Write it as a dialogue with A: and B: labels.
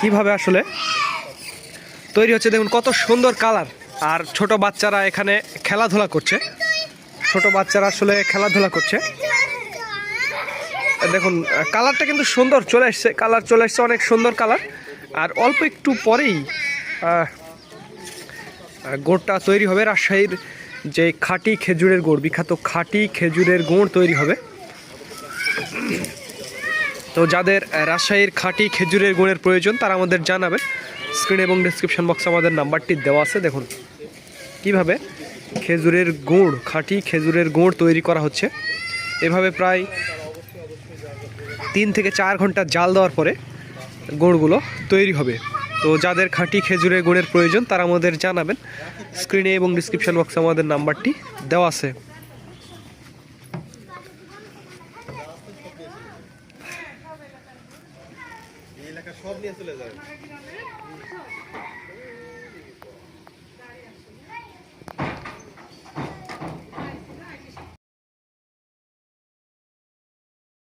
A: কীভাবে আসলে? তৈরি হচ্ছে, দেখুন কত সুন্দর কালার। আর ছোট বাচ্চারা এখানে খেলাধুলা করছে। ছোট বাচ্চারা আসলে খেলাধুলা করছে। দেখুন, কালারটা কিন্তু সুন্দর চলে এসছে। কালার চলে এসছে, অনেক সুন্দর কালার। আর অল্প একটু পরেই গোড়টা তৈরি হবে রাজশাহীর যে খাঁটি খেজুরের গুড়, বিখ্যাত খাঁটি খেজুরের গুড় তৈরি হবে। তো যাদের রাজশাহীর খাঁটি খেজুরের গুড়ের প্রয়োজন, তারা আমাদের জানাবেন। স্ক্রিন এবং ডিসক্রিপশন বক্সে আমাদের নাম্বারটি দেওয়া আছে। দেখুন, কীভাবে খেজুরের গুড়, খাঁটি খেজুরের গুড় তৈরি করা হচ্ছে। এভাবে প্রায় তিন থেকে চার ঘণ্টা জাল দেওয়ার পরে গুড়গুলো তৈরি হবে। তো যাদের খাঁটি খেজুরের গুড়ের প্রয়োজন, তারা আমাদের জানাবেন। স্ক্রিনে এবং ডিসক্রিপশন বক্সে আমাদের নাম্বারটি দেওয়া আছে।
B: সব নিয়ে চলে যাবে।